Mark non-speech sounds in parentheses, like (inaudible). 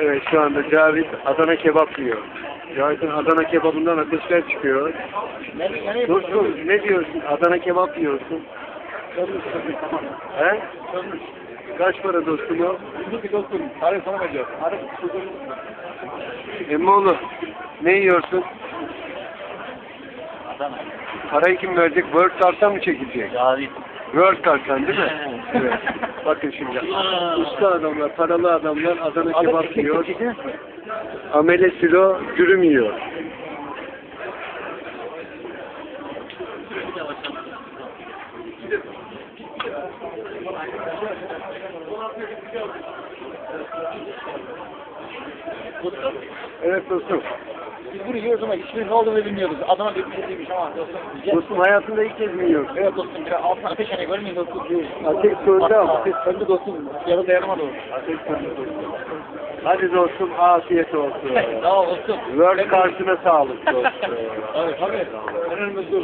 Evet şu anda Cavit Adana kebap yiyor. Cavit'in Adana kebabından ateşler çıkıyor. Dostum ne diyorsun? Adana kebap yiyorsun. He? Kaç para dostum o? Şimdi dostum, arayı sana veriyor. Arayı Emmoğlu ne yiyorsun? Adana. Parayı kim verecek? Word karttan mı çekilecek? Cavit. Word karttan değil mi? evet. Bakın şimdi. Usta adamlar, paralı adamlar Adana kebap yiyor. Amele silo dürüm yiyor. Evet dostum. Biz bunu yiyoruz ama hiçbirinin ne olduğunu bilmiyoruz. Adana bir şey değilmiş ama dostum. Dostum hayatında ilk kez mi yiyorsun? Evet dostum, bir altına ateş yanıyor. Görmüyor dostum. Ateş söndü ama. Ateş söndü dostum. Yarı dayanamadı o. Ateş söndü dostum. Hadi dostum afiyet olsun. (laughs) Sağ ol dostum. Word kartına sağlık dostum. (laughs) Tabii tabii. En önemlisi